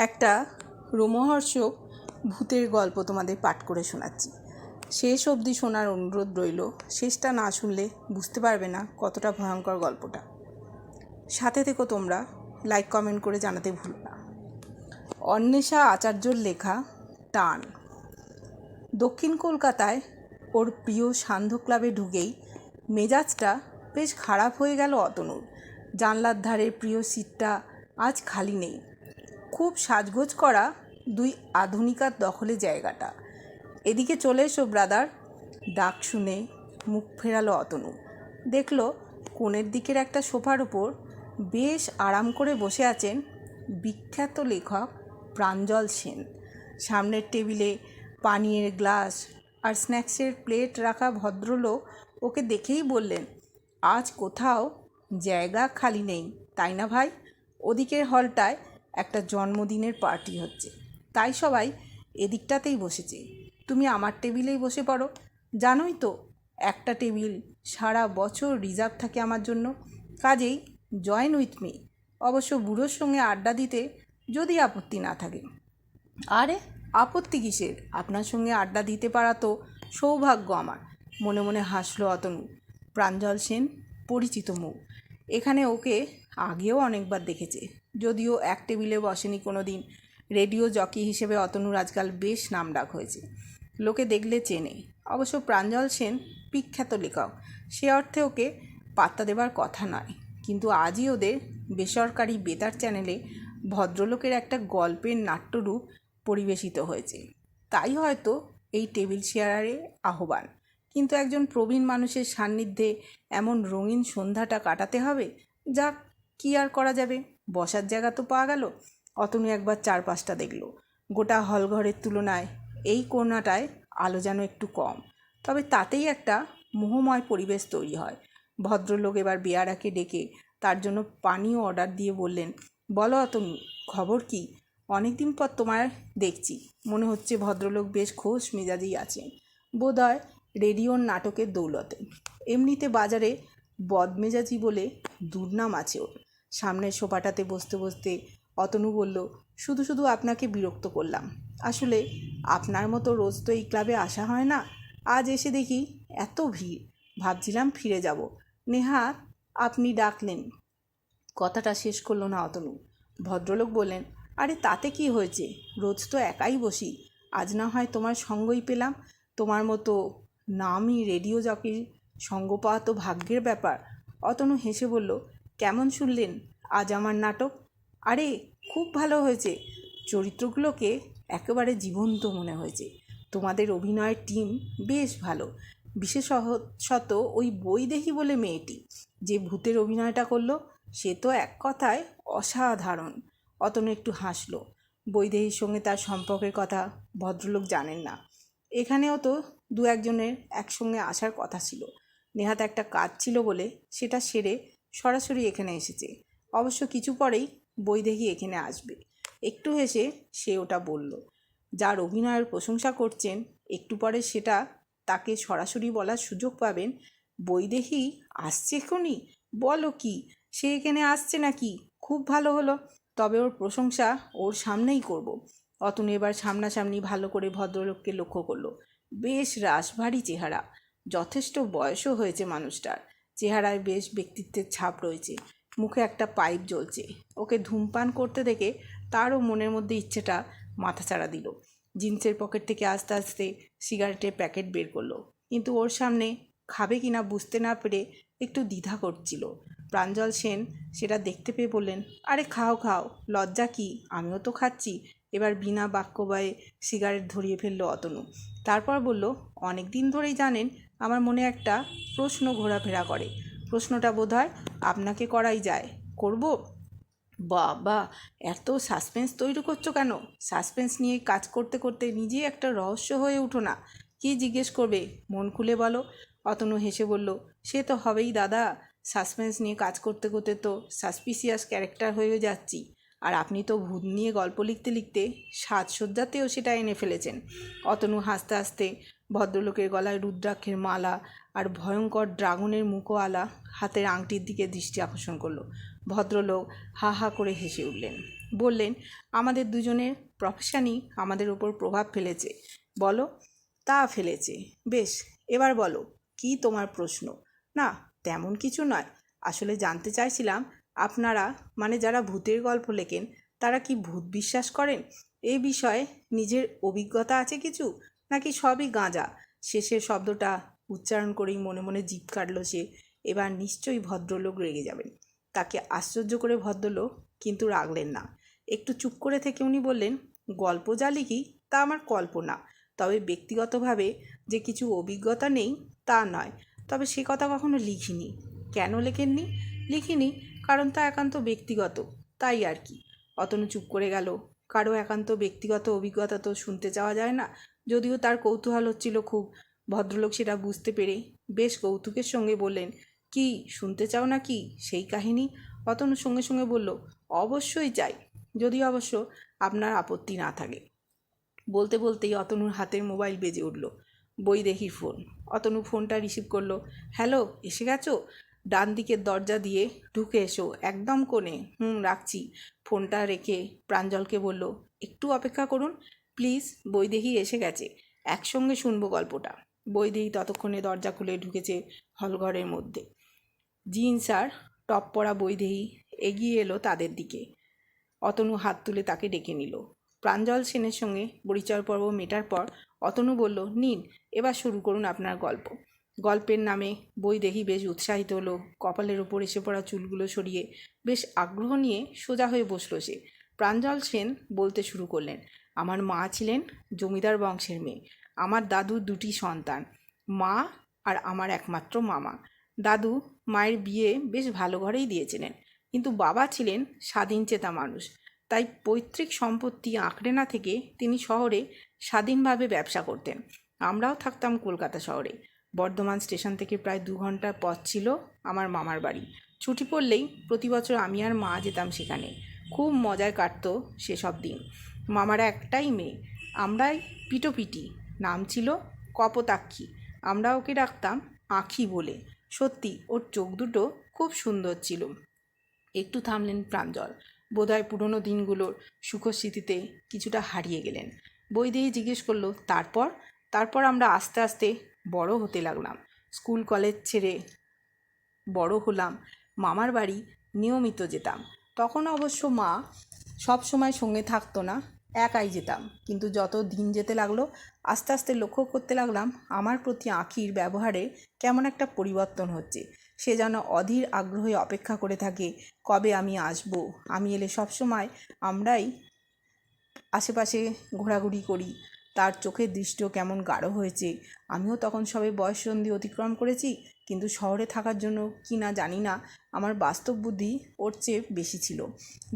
একটা রোমহর্ষক ভূতের গল্প তোমাদের পাঠ করে শোনাচ্ছি। শেষ অবধি শোনার অনুরোধ রইল, শেষটা না শুনলে বুঝতে পারবে না কতটা ভয়ঙ্কর গল্পটা। সাথে থেকো তোমরা, লাইক, কমেন্ট করে জানাতে ভুলো না। অন্বেষা আচার্যর লেখা টান। দক্ষিণ কলকাতায় ওর প্রিয় সান্ধ্য ক্লাবে ঢুকেই মেজাজটা বেশ খারাপ হয়ে গেল অতনুর। জানলার ধারে প্রিয় সিটটা আজ খালি নেই। খুব সাজগোজ করা দুই আধুনিকার দখলে জায়গাটা। এদিকে চলে এসো ব্রাদার ডাক শুনে মুখ ফেরালো অতনু। দেখল কোণের দিকের একটা সোফার ওপর বেশ আরাম করে বসে আছেন বিখ্যাত লেখক প্রাঞ্জল সেন। সামনের টেবিলে পানীয়ের গ্লাস আর স্ন্যাক্সের প্লেট রাখা ভদ্রলোক ওকে দেখেই বললেন, আজ কোথাও জায়গা খালি নেই, তাই না ভাই? ওদিকের হলটায় একটা জন্মদিনের পার্টি হচ্ছে। তাই সবাই এদিকটাতেই বসেছে। তুমি আমার টেবিলেই বসে পড়ো। জানোই তো একটা টেবিল সারা বছর রিজার্ভ থাকে আমার জন্য। কাজেই জয়েন উইথ মি। অবশ্য বুড়োর সঙ্গে আড্ডা দিতে যদি আপত্তি না থাকে। আরে? আপত্তি কিসের? আপনার সঙ্গে আড্ডা দিতে পারা তো সৌভাগ্য আমার। মনে মনে হাসলো অতনু। প্রাঞ্জল সেন পরিচিত মুখ। এখানে ওকে আগেও অনেকবার দেখেছে। যদিও এক টেবিলে বসেনি কোনো দিন রেডিও জকি হিসেবে অতনুর আজকাল বেশ নামডাক হয়েছে। লোকে দেখলে চেনে। অবশ্য প্রাঞ্জল সেন বিখ্যাত লেখক। সে অর্থে ওকে পাত্তা দেবার কথা নয়। কিন্তু আজই ওদের বেসরকারি বেতার চ্যানেলে ভদ্রলোকের একটা গল্পের নাট্যরূপ পরিবেশিত হয়েছে। তাই হয়তো এই টেবিল শেয়ারে আহ্বান। কিন্তু একজন প্রবীণ মানুষের সান্নিধ্যে এমন রঙিন সন্ধ্যাটা কাটাতে হবে, যা কি আর করা যাবে? বসার জায়গা তো পাওয়া গেল। অতনু একবার চারপাশটা দেখল। গোটা হলঘরের তুলনায় এই কোণাটায় আলো যেন একটু কম। তবে তাতেই একটা মোহময় পরিবেশ তৈরি হয়। ভদ্রলোক এবার বেয়ারাকে ডেকে তার জন্য পানীয় অর্ডার দিয়ে বললেন, বলো অতনু, খবর কি? অনেকদিন পর তোমার দেখছি। মনে হচ্ছে ভদ্রলোক বেশ খোশ মেজাজেই আছেন। বোধহয় রেডিওর নাটকের দৌলতে। এমনিতে বাজারে বদমেজাজি বলে দুর্নাম আছে ওর। সামনের সোফাটাতে বসতে বসতে অতনু বলল, শুধু শুধু আপনাকে বিরক্ত করলাম। আসলে আপনার মতো রোজ তো এই ক্লাবে আসা হয় না। আজ এসে দেখি এত ভিড়। ভাবছিলাম ফিরে যাব। নেহা, আপনি ডাকলেন। কথাটা শেষ করল না অতনু। ভদ্রলোক বললেন, আরে, তাতে কি হয়েছে? রোজ তো একাই বসি। আজ না হয় তোমার সঙ্গই পেলাম। তোমার মতো নামই রেডিও জকির সঙ্গ পাওয়া তো ভাগ্যের ব্যাপার। অতনু হেসে বলল কেমন শুনলেন? আজ আমার নাটক? আরে, খুব ভালো হয়েছে। চরিত্রগুলোকে একেবারে জীবন্ত মনে হয়েছে। তোমাদের অভিনয়ের টিম বেশ ভালো। বিশেষত ওই বই দেখি বলে মেয়েটি। যে ভূতের অভিনয়টা করল, সে তো এক কথায় অসাধারণ। অতনু একটু হাসলো। বৈদেহীর সঙ্গে তার সম্পর্কের কথা ভদ্রলোক জানেন না। এখানেও তো দু একজনের একসঙ্গে আসার কথা ছিল। নেহাত একটা কাজ ছিল বলে সেটা সেরে সরাসরি এখানে এসেছে। অবশ্য কিছু পরেই বৈদেহী এখানে আসবে। একটু হেসে সে ওটা বলল, যার অভিনয়ের প্রশংসা করছেন, একটু পরে সেটা তাকে সরাসরি বলার সুযোগ পাবেন। বৈদেহী আসছে এখনই? বলো কি, সে এখানে আসছে নাকি? খুব ভালো হলো। তবে ওর প্রশংসা ওর সামনেই করব। অতনু এবার সামনাসামনি ভালো করে ভদ্রলোককে লক্ষ্য করল। বেশ রাশভারী চেহারা। যথেষ্ট বয়সও হয়েছে মানুষটার। চেহারায় বেশ ব্যক্তিত্বের ছাপ রয়েছে। মুখে একটা পাইপ জ্বলছে। ওকে ধূমপান করতে দেখে তারও মনের মধ্যে ইচ্ছেটা মাথাচাড়া দিল। জিন্সের পকেট থেকে আস্তে আস্তে সিগারেটের প্যাকেট বের করল। কিন্তু ওর সামনে খাবে কি না বুঝতে না পেরে একটু দ্বিধা করছিল। প্রাঞ্জল সেন সেটা দেখতে পেয়ে বললেন, আরে খাও খাও। লজ্জা কি? আমিও তো খাচ্ছি। এবার বিনা বাক্যবায়ে সিগারেট ধরিয়ে ফেলল অতনু। তারপর বলল, অনেক দিন ধরেই জানেন আমার মনে একটা প্রশ্ন ঘোরাফেরা করে। প্রশ্নটা বোধ হয় আপনাকে করাই যায়। করব? বাবা, এত সাসপেন্স তৈরি করছ কেন? সাসপেন্স নিয়ে কাজ করতে করতে নিজেই একটা রহস্য হয়ে উঠো না। কী জিজ্ঞেস করবে? মন খুলে বলো। অতনু হেসে বলল, সে তো হবেই দাদা। সাসপেন্স নিয়ে কাজ করতে করতে তো সাসপিসিয়াস ক্যারেক্টার হয়ে যাচ্ছি। আর আপনি তো ভূত নিয়ে গল্প লিখতে লিখতে সাজসজ্জাতেও সেটা এনে ফেলেছেন। অতনু হাসতে হাসতে ভদ্রলোকের গলায় রুদ্রাক্ষের মালা আর ভয়ঙ্কর ড্রাগনের মুখোয়ালা হাতের আংটির দিকে দৃষ্টি আকর্ষণ করল। ভদ্রলোক হা হা করে হেসে উঠলেন। বললেন, আমাদের দুজনের প্রফেশনই আমাদের উপর প্রভাব ফেলেছে। বলো, তা ফেলেছে। বেশ, এবার বলো, কি তোমার প্রশ্ন? না, তেমন কিছু নয়। আসলে জানতে চাইছিলাম, আপনারা মানে যারা ভূতের গল্প লেখেন, তারা কি ভূত বিশ্বাস করেন? এই বিষয়ে নিজের অভিজ্ঞতা আছে কিছু? নাকি সবই গাঁজা? শেষের শব্দটা উচ্চারণ করেই মনে মনে জিভ কাটল সে। এবার নিশ্চয়ই ভদ্রলোক রেগে যাবেন। তাকে আশ্চর্য করে ভদ্রলোক কিন্তু রাগলেন না। একটু চুপ করে থেকে উনি বললেন, গল্প যা লিখি তা আমার কল্পনা। তবে ব্যক্তিগতভাবে যে কিছু অভিজ্ঞতা নেই তা নয়। তবে সে কথা কখনো লিখিনি। কেন লেখেননি? লিখিনি কারণ তা একান্ত ব্যক্তিগত। তাই আর কি। অতনু চুপ করে গেল। কারও একান্ত ব্যক্তিগত অভিজ্ঞতা তো শুনতে চাওয়া যায় না। যদিও তার কৌতূহল হচ্ছিল খুব। ভদ্রলোক সেটা বুঝতে পেরে বেশ কৌতুকের সঙ্গে বললেন, কি, শুনতে চাও না কি সেই কাহিনী? অতনু সঙ্গে সঙ্গে বলল, অবশ্যই চাই, যদি অবশ্য আপনার আপত্তি না থাকে। বলতে বলতেই অতনুর হাতের মোবাইল বেজে উঠল বৈদেহীর ফোন। অতনু ফোনটা রিসিভ করল, হ্যালো, এসে গেছো? ডান দিকের দরজা দিয়ে ঢুকে এসো, একদম কোণে। হুম, রাখছি। ফোনটা রেখে প্রাঞ্জলকে বলল, একটু অপেক্ষা করুন প্লিজ বৈদেহী এসে গেছে। একসঙ্গে শুনব গল্পটা। বৈদেহী ততক্ষণে দরজা খুলে ঢুকেছে হলঘরের মধ্যে। জিন্স আর টপ পরা বৈদেহী এগিয়ে এলো তাদের দিকে। অতনু হাত তুলে তাকে ডেকে নিল। প্রাঞ্জল সেনের সঙ্গে পরিচয় পর্ব মেটার পর অতনু বলল, নিন, এবার শুরু করুন আপনার গল্প। গল্পের নামে বই দেখি বেশ উৎসাহিত হলো। কপালের ওপর এসে পড়া চুলগুলো সরিয়ে বেশ আগ্রহ নিয়ে সোজা হয়ে বসল সে। প্রাঞ্জল সেন বলতে শুরু করলেন আমার মা ছিলেন জমিদার বংশের মেয়ে। আমার দাদুর দুটি সন্তান, মা আর আমার একমাত্র মামা। দাদু মায়ের বিয়ে বেশ ভালো ঘরেই দিয়েছিলেন, কিন্তু বাবা ছিলেন স্বাধীন চেতা মানুষ। তাই পৈতৃক সম্পত্তি আঁকড়ে না থেকে তিনি শহরে স্বাধীনভাবে ব্যবসা করতেন। আমরাও থাকতাম কলকাতা শহরে। বর্ধমান স্টেশন থেকে প্রায় দু ঘণ্টার পথ ছিল আমার মামার বাড়ি। ছুটি পড়লেই প্রতি বছর আমি আর মা যেতাম সেখানে। খুব মজায় কাটত সেসব দিন। মামারা একটাই মেয়ে। আমরাই পিটোপিটি। নাম ছিল কপোতাক্ষী। আমরা ওকে ডাকতাম আঁখি বলে। সত্যি, ওর চোখ দুটো খুব সুন্দর ছিল। একটু থামলেন প্রাঞ্জল। বোধহয় পুরনো দিনগুলোর সুখস্মৃতিতে কিছুটা হারিয়ে গেলেন। বই দিয়ে জিজ্ঞেস করল, তারপর? তারপর আমরা আস্তে আস্তে বড় হতে লাগলাম। স্কুল কলেজ ছেড়ে বড় হলাম। মামার বাড়ি নিয়মিত যেতাম। তখন অবশ্য মা সব সময় সঙ্গে থাকতো না, একাই যেতাম। কিন্তু যত দিন যেতে লাগল, আস্তে আস্তে লক্ষ্য করতে লাগলাম, আমার প্রতি আঁখির ব্যবহারে কেমন একটা পরিবর্তন হচ্ছে। সে যেন অধীর আগ্রহে অপেক্ষা করে থাকে, কবে আমি আসব? আমি এলে সবসময় আমরাই আশেপাশে ঘোরাঘুরি করি। তার চোখের দৃষ্টিও কেমন গাঢ় হয়েছে। আমিও তখন সবে বয়সসন্ধি অতিক্রম করেছি কিন্তু শহরে থাকার জন্য কি না জানি না, আমার বাস্তব বুদ্ধি ওর চেয়ে বেশি ছিল।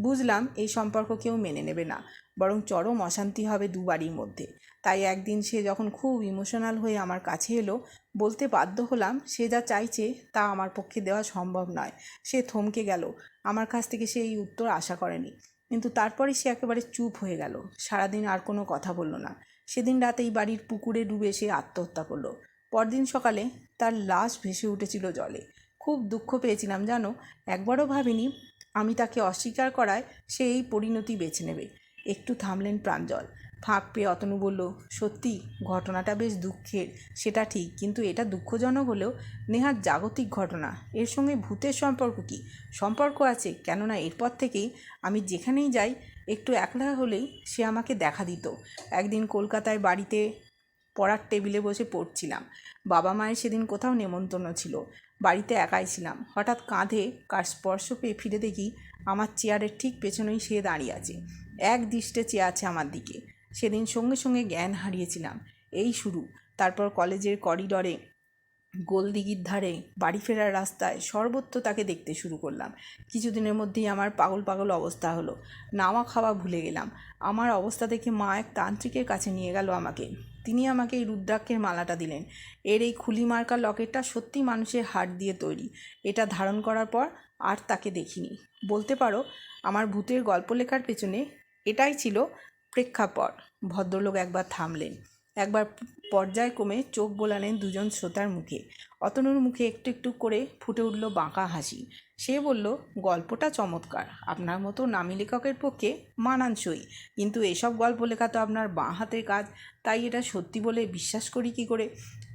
বুঝলাম এই সম্পর্ক কেউ মেনে নেবে না, বরং চরম অশান্তি হবে দু বাড়ির মধ্যে। তাই একদিন সে যখন খুব ইমোশনাল হয়ে আমার কাছে এলো, বলতে বাধ্য হলাম সে যা চাইছে তা আমার পক্ষে দেওয়া সম্ভব নয়। সে থমকে গেল, আমার কাছ থেকে সে এই উত্তর আশা করেনি। কিন্তু তারপরে সে একেবারে চুপ হয়ে গেল, সারাদিন আর কোনো কথা বলল না। সেদিন রাতেই বাড়ির পুকুরে ডুবে সে আত্মহত্যা করল। পরদিন সকালে তার লাশ ভেসে উঠেছিল জলে। খুব দুঃখ পেয়েছিলাম, জানো? একবারও ভাবিনি আমি তাকে অস্বীকার করায় সে এই পরিণতি বেছে নেবে। একটু থামলেন প্রাঞ্জল ফাঁক পেয়ে অতনু বলল, সত্যি, ঘটনাটা বেশ দুঃখের। সেটা ঠিক, কিন্তু এটা দুঃখজনক হলেও নেহাত জাগতিক ঘটনা। এর সঙ্গে ভূতের সম্পর্ক কি? সম্পর্ক আছে, কেননা এরপর থেকেই আমি যেখানেই যাই, একটু একলা হলেই সে আমাকে দেখা দিত। একদিন কলকাতায় বাড়িতে পড়ার টেবিলে বসে পড়ছিলাম। বাবা মায়ের সেদিন কোথাও নেমন্তন্ন ছিল। বাড়িতে একাই ছিলাম। হঠাৎ কাঁধে কার স্পর্শ পেয়ে ফিরে দেখি আমার চেয়ারের ঠিক পেছনেই সে দাঁড়িয়ে আছে। এক দৃষ্টে চেয়ে আছে আমার দিকে। সেদিন সঙ্গে সঙ্গে জ্ঞান হারিয়েছিলাম। এই শুরু। তারপর কলেজের করিডরে গোলদিঘির ধারে বাড়ি ফেরার রাস্তায় সর্বত্র তাকে দেখতে শুরু করলাম। কিছুদিনের মধ্যেই আমার পাগল পাগল অবস্থা হলো। নাওয়া খাওয়া ভুলে গেলাম। আমার অবস্থা দেখে মা এক তান্ত্রিকের কাছে নিয়ে গেল আমাকে। তিনি আমাকে এই রুদ্রাক্ষের মালাটা দিলেন। এর এই খুলি মার্কা লকেটটা সত্যি মানুষের হাট দিয়ে তৈরি। এটা ধারণ করার পর আর তাকে দেখিনি। বলতে পারো, আমার ভূতের গল্প লেখার পেছনে এটাই ছিল প্রেক্ষাপট। ভদ্রলোক একবার থামলেন। একবার পর্যায় পর্যায়ক্রমে চোখ বোলালেন দুজন শ্রোতার মুখে। অতনুর মুখে একটু একটু করে ফুটে উঠল বাঁকা হাসি। সে বলল, গল্পটা চমৎকার। আপনার মতো নামী লেখকের পক্ষে মানানসই। কিন্তু এসব গল্প লেখা তো আপনার বাঁ হাতের কাজ। তাই এটা সত্যি বলে বিশ্বাস করি কি করে?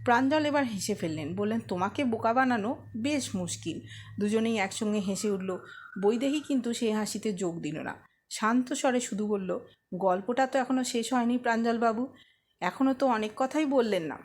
প্রাঞ্জল এবার হেসে ফেললেন। বললেন, তোমাকে বোকা বানানো বেশ মুশকিল। দুজনেই একসঙ্গে হেসে উঠল। বৈদেহী কিন্তু সে হাসিতে যোগ দিল না। শান্ত স্বরে শুধু বলল, গল্পটা তো এখনও শেষ হয়নি প্রাঞ্জলবাবু এখনও তো অনেক কথাই বললেন না।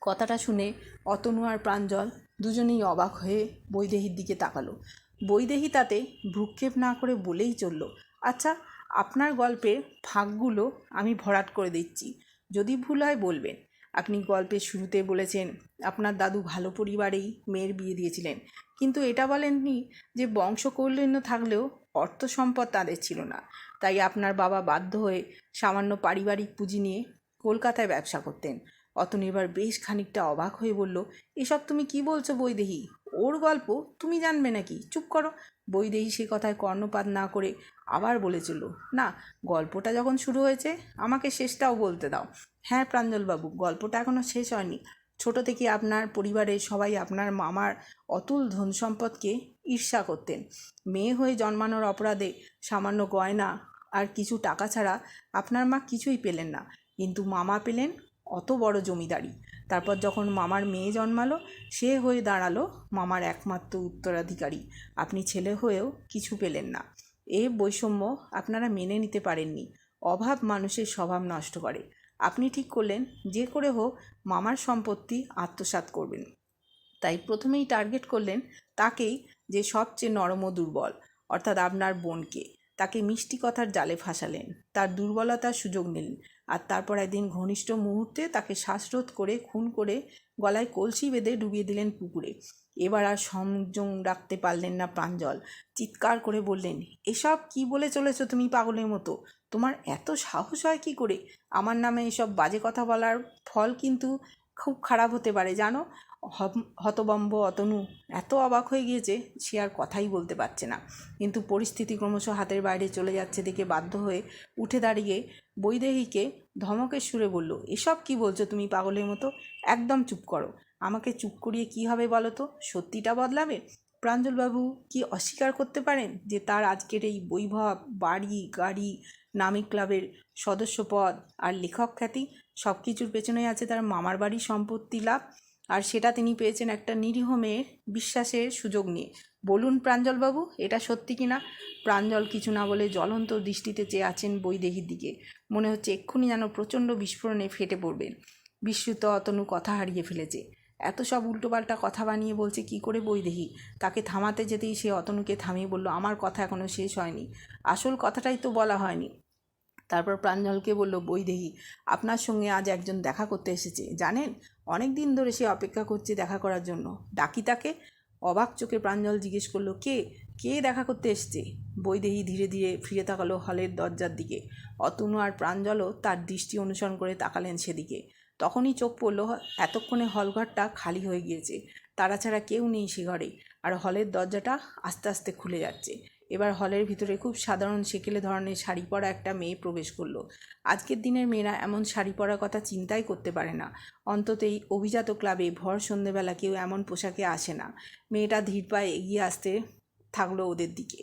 কথাটা শুনে অতনু আর প্রাঞ্জল দুজনেই অবাক হয়ে বৈদেহীর দিকে তাকালো। বৈদেহী তাতে ভ্রুক্ষেপ না করে বলেই চলল আচ্ছা আপনার গল্পের ফাঁকগুলো আমি ভরাট করে দিচ্ছি। যদি ভুল হয় বলবেন। আপনি গল্পের শুরুতে বলেছেন, আপনার দাদু ভালো পরিবারেই মেয়ের বিয়ে দিয়েছিলেন। কিন্তু এটা বলেননি যে বংশকৌলিন্য থাকলেও অর্থ সম্পদ তাদের ছিল না। তাই আপনার বাবা বাধ্য হয়ে সামান্য পারিবারিক পুঁজি নিয়ে কলকাতায় ব্যবসা করতেন। অতন এবার বেশ খানিকটা অবাক হয়ে বলল, এসব তুমি কি বলছো বৈদেহী? ওর গল্প তুমি জানবে নাকি? চুপ করো। বৈদেহী সে কথায় কর্ণপাত না করে আবার বলেছিল না, গল্পটা যখন শুরু হয়েছে, আমাকে শেষটাও বলতে দাও। হ্যাঁ প্রাঞ্জলবাবু, গল্পটা এখনও শেষ হয়নি। ছোট থেকে আপনার পরিবারের সবাই আপনার মামার অতুল ধন সম্পদকে ঈর্ষা করতেন। মেয়ে হয়ে জন্মানোর অপরাধে সামান্য গয়না আর কিছু টাকা ছাড়া আপনার মা কিছুই পেলেন না। কিন্তু মামা পেলেন অত বড় জমিদারি। তারপর যখন মামার মেয়ে জন্মালো, সে হয়ে দাঁড়াল মামার একমাত্র উত্তরাধিকারী। আপনি ছেলে হয়েও কিছু পেলেন না। এ বৈষম্য আপনারা মেনে নিতে পারেননি। অভাব মানুষের স্বভাব নষ্ট করে। আপনি ঠিক করলেন, যে করে হোক মামার সম্পত্তি আত্মসাৎ করবেন। তাই প্রথমেই টার্গেট করলেন তাকেই যে সবচেয়ে নরম ও দুর্বল, অর্থাৎ আপনার বোনকে। তাকে মিষ্টি কথার জালে ফাঁসালেন। তার দুর্বলতার সুযোগ নিলেন। আর তারপর একদিন ঘনিষ্ঠ মুহূর্তে তাকে শ্বাসরোধ করে, খুন করে গলায় কলসি বেঁধে ডুবিয়ে দিলেন পুকুরে। এবার আর সংযম রাখতে পারলেন না প্রাঞ্জল। চিৎকার করে বললেন, এসব কি বলে চলেছ তুমি পাগলের মতো? তোমার এত সাহস হয় কি করে? আমার নামে এসব বাজে কথা বলার ফল কিন্তু খুব খারাপ হতে পারে, জানো? হতবম্ব অতনু এত অবাক হয়ে গিয়েছে সে আর কথাই বলতে পারছে না। কিন্তু পরিস্থিতি ক্রমশ হাতের বাইরে চলে যাচ্ছে দেখে বাধ্য হয়ে উঠে দাঁড়িয়ে বৈদেহীকে ধমকের সুরে বলল, এসব কি বলছো তুমি পাগলের মতো? একদম চুপ করো। আমাকে চুপ করিয়ে কি হবে বলো তো? সত্যিটা বদলাবে? প্রাঞ্জলবাবু কি অস্বীকার করতে পারেন যে তার আজকের এই বৈভব, বাড়ি, গাড়ি, নামী ক্লাবের সদস্যপদ আর লেখক খ্যাতি সব কিছুর পেছনে আছে তার মামার বাড়ির সম্পত্তি লাভ? আর সেটা তিনি পেয়েছেন একটা নিরীহ মেয়ের বিশ্বাসের সুযোগ নিয়ে। বলুন প্রাঞ্জলবাবু, এটা সত্যি কি না প্রাঞ্জল কিছু না বলে জ্বলন্ত দৃষ্টিতে চেয়ে আছেন বৈদেহীর দিকে। মনে হচ্ছে এক্ষুনি যেন প্রচণ্ড বিস্ফোরণে ফেটে পড়বেন বিস্মৃত অতনু কথা হারিয়ে ফেলেছে। এত সব উল্টোপাল্টা কথা বানিয়ে বলছে কি করে বৈদেহী? তাকে থামাতে যেতেই সে অতনুকে থামিয়ে বলল, আমার কথা এখনও শেষ হয়নি। আসল কথাটাই তো বলা হয়নি। তারপর প্রাঞ্জলকে বলল, বৈদেহী, আপনার সঙ্গে আজ একজন দেখা করতে এসেছে, জানেন? অনেক দিন ধরে সে অপেক্ষা করছে দেখা করার জন্য। ডাকি তাকে। অবাক চোখে প্রাঞ্জল জিজ্ঞেস করল, কে? কে দেখা করতে এসছে? বৈদেহী ধীরে ধীরে ফিরে তাকালো হলের দরজার দিকে। অতনু আর প্রাঞ্জলও তার দৃষ্টি অনুসরণ করে তাকালেন সেদিকে। তখনই চোখ পড়ল, এতক্ষণে হলঘরটা খালি হয়ে গিয়েছে। তারা ছাড়া কেউ নেই সে ঘরে। আর হলের দরজাটা আস্তে আস্তে খুলে যাচ্ছে। এবার হলের ভিতরে খুব সাধারণ সেকেলে ধরনের শাড়ি পরা একটা মেয়ে প্রবেশ করল। আজকের দিনের মেয়েরা এমন শাড়ি পরার কথা চিন্তাই করতে পারে না। অন্তত এই অভিজাত ক্লাবে ভর সন্ধেবেলা কেউ এমন পোশাকে আসে না। মেয়েটা ধীর পায়ে এগিয়ে আসতে থাকল ওদের দিকে।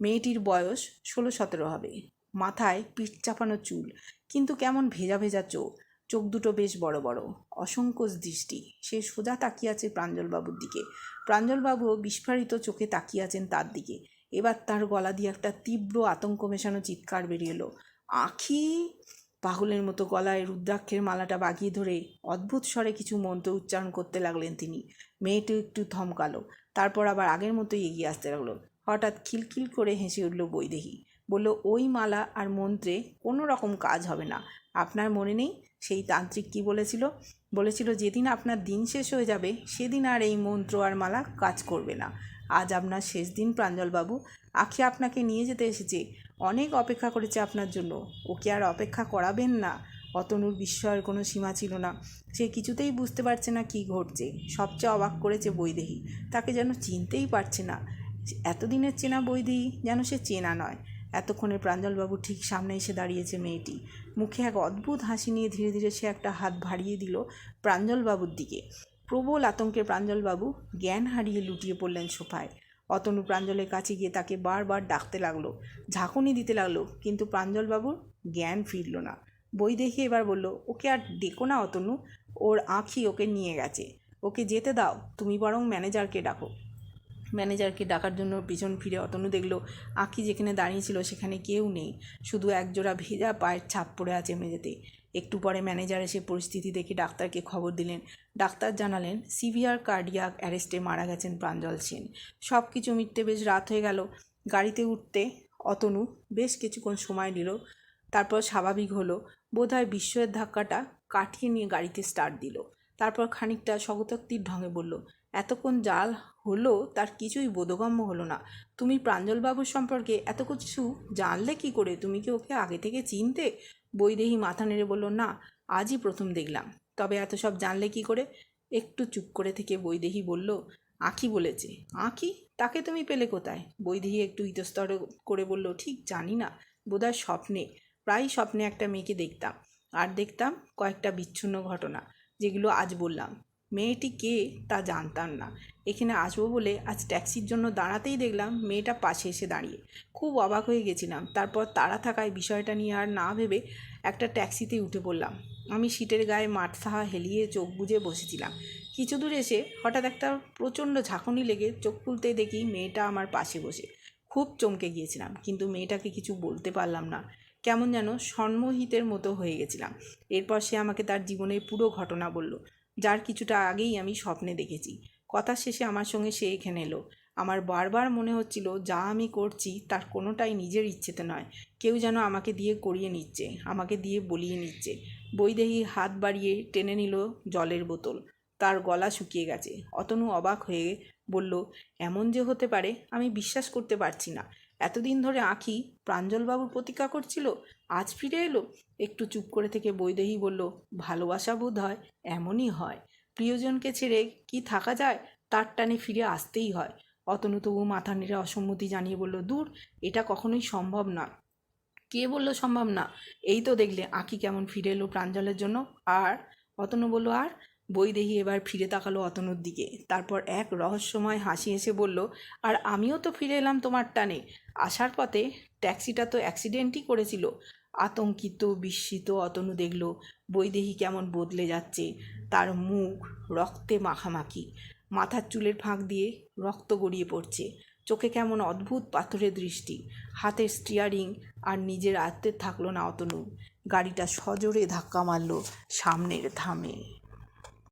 মেয়েটির বয়স ষোলো সতেরো হবে। মাথায় পিঠ চাপানো চুল, কিন্তু কেমন ভেজা ভেজা চোখ। চোখ দুটো বেশ বড় বড়। অসংকোচ দৃষ্টি। সে সোজা তাকিয়ে আছে প্রাঞ্জলবাবুর দিকে। প্রাঞ্জলবাবুও বিস্ফারিত চোখে তাকিয়ে আছেন তার দিকে। এবার তার গলা দিয়ে একটা তীব্র আতঙ্ক মেশানো চিৎকার বেরিয়ে এলো। আখি পাগলের মতো গলায় রুদ্রাক্ষের মালাটা বাগিয়ে ধরে অদ্ভুত স্বরে কিছু মন্ত্র উচ্চারণ করতে লাগলেন তিনি। মেয়েটি একটু থমকালো, তারপর আবার আগের মতোই এগিয়ে আসতে লাগল। হঠাৎ খিলখিল করে হেসে উঠল বৈদেহী। বলল, ওই মালা আর মন্ত্রে কোনো রকম কাজ হবে না। আপনার মনে নেই? সেই তান্ত্রিক কি বলেছিল? বলেছিল, যেদিন আপনার দিন শেষ হয়ে যাবে, সেদিন আর এই মন্ত্র আর মালা কাজ করবে না। আজ আপনার শেষ দিন প্রাঞ্জলবাবু। আখি আপনাকে নিয়ে যেতে এসেছে। অনেক অপেক্ষা করেছে আপনার জন্য। ওকে আর অপেক্ষা করাবেন না। অতনুর বিস্ময়ের কোনো সীমা ছিল না। সে কিছুতেই বুঝতে পারছে না কি ঘটছে। সবচেয়ে অবাক করেছে বৈদেহী। তাকে যেন চিনতেই পারছে না। এতদিনের চেনা বৈদেহী যেন সে চেনা নয়। এতক্ষণে প্রাঞ্জলবাবু ঠিক সামনে এসে দাঁড়িয়েছে মেয়েটি। মুখে এক অদ্ভুত হাসি নিয়ে ধীরে ধীরে সে একটা হাত ভাড়িয়ে দিল প্রাঞ্জলবাবুর দিকে। প্রবল আতঙ্কে প্রাঞ্জলবাবু জ্ঞান হারিয়ে লুটিয়ে পড়লেন সোফায়। অতনু প্রাঞ্জলের কাছে গিয়ে তাকে বারবার ডাকতে লাগল, ঝাঁকুনি দিতে লাগল, কিন্তু প্রাঞ্জলবাবুর জ্ঞান ফিরল না। বই দেখে এবার বলল, ওকে আর ডেকো না অতনু, ওর আঁখি ওকে নিয়ে গেছে। ওকে যেতে দাও, তুমি বরং ম্যানেজারকে ডাকো। ম্যানেজারকে ডাকার জন্য পিছন ফিরে অতনু দেখল আঁকি যেখানে দাঁড়িয়েছিল সেখানে কেউ নেই। শুধু একজোড়া ভেজা পায়ের ছাপ পড়ে আছে মেঝেতে। একটু পরে ম্যানেজার এসে পরিস্থিতি দেখে ডাক্তারকে খবর দিলেন। ডাক্তার জানালেন, সিভিয়ার কার্ডিয়াক অ্যারেস্টে মারা গেছেন প্রাঞ্জল সেন। সব কিছু মিটতে বেশ রাত হয়ে গেল। গাড়িতে উঠতে অতনু বেশ কিছুক্ষণ সময় নিল, তারপর স্বাভাবিক হলো। বোধহয় বিস্ময়ের ধাক্কাটা কাটিয়ে নিয়ে গাড়িতে স্টার্ট দিল। তারপর খানিকটা স্বগতোক্তির ঢঙে বলল, এতক্ষণ জাল হলো, তার কিছুই বোধগম্য হলো না। তুমি প্রাঞ্জলবাবুর সম্পর্কে এত কিছু জানলে কি করে? তুমি কি ওকে আগে থেকে চিনতে বৈদেহী মাথা নেড়ে বলল, না, আজই প্রথম দেখলাম। তবে এত সব জানলে কি করে? একটু চুপ করে থেকে বৈদেহী বলল আঁকি বলেছে। আঁকি তাকে তুমি পেলে কোথায়? বৈদেহী একটু ইতস্তর করে বলল, ঠিক জানি না। বোধহয় স্বপ্নে প্রায় স্বপ্নে একটা মেয়েকে দেখতাম। আর দেখতাম কয়েকটা বিচ্ছিন্ন ঘটনা, যেগুলো আজ বললাম। মেয়েটি কে তা জানতাম না। এখানে আসব বলে আজ ট্যাক্সির জন্য দাঁড়াতেই দেখলাম মেয়েটা পাশে এসে দাঁড়িয়ে। খুব অবাক হয়ে গেছিলাম। তারপর তাড়া থাকায় বিষয়টা নিয়ে আর না ভেবে একটা ট্যাক্সিতে উঠে পড়লাম। আমি সিটের গায়ে মাঠ সাহা হেলিয়ে চোখ বুজে বসেছিলাম। কিছু দূর এসে হঠাৎ একটা প্রচণ্ড ঝাঁকুনি লেগে চোখ খুলতেই দেখি মেয়েটা আমার পাশে বসে। খুব চমকে গিয়েছিলাম, কিন্তু মেয়েটাকে কিছু বলতে পারলাম না। কেমন যেন সন্মোহিতের মতো হয়ে গেছিলাম। এরপর সে আমাকে তার জীবনের পুরো ঘটনা বলল। যার কিছুটা আগেই আমি স্বপ্নে দেখেছি। কথা শেষে আমার সঙ্গে সে এখানে এলো। আমার বারবার মনে হচ্ছিল, যা আমি করছি তার কোনোটাই নিজের ইচ্ছেতে নয়। কেউ যেন আমাকে দিয়ে করিয়ে নিচ্ছে, আমাকে দিয়ে বলিয়ে নিচ্ছে। বৈদেহী হাত বাড়িয়ে টেনে নিল জলের বোতল। তার গলা শুকিয়ে গেছে। অতনু অবাক হয়ে বলল, এমন যে হতে পারে, আমি বিশ্বাস করতে পারছি না। এতদিন ধরে আঁখি প্রাঞ্জলবাবুর প্রতীক্ষা করছিল আজ ফিরে এলো, একটু চুপ করে থেকে বৈদেহী বলল, ভালোবাসা বোধ হয় এমনই হয়। প্রিয়জনকে ছেড়ে কি থাকা যায়? তার টানে ফিরে আসতেই হয়। অতনু তবু মাথা নেড়ে অসম্মতি জানিয়ে বলল, দূর, এটা কখনোই সম্ভব না। কে বলল সম্ভব না? এই তো দেখলে আঁকি কেমন ফিরে এলো প্রাঞ্জলের জন্য। আর? অতনু বলল, আর? বৈদেহী এবার ফিরে তাকালো অতনুর দিকে। তারপর এক রহস্যময় হাসি এসে বলল, আর আমিও তো ফিরে এলাম তোমার টানে। আসার পথে ট্যাক্সিটা তো অ্যাক্সিডেন্টই করেছিল। আতঙ্কিত, বিস্মিত, অতনু দেখল, বৈদেহী কেমন বদলে যাচ্ছে। তার মুখ রক্তে মাখামাখি। মাথার চুলের ফাঁক দিয়ে রক্ত গড়িয়ে পড়ছে। চোখে কেমন অদ্ভুত পাথরের দৃষ্টি। হাতের স্টিয়ারিং আর নিজের আয়ত্তে থাকল না অতনু। গাড়িটা সজোরে ধাক্কা মারল সামনের ধামে।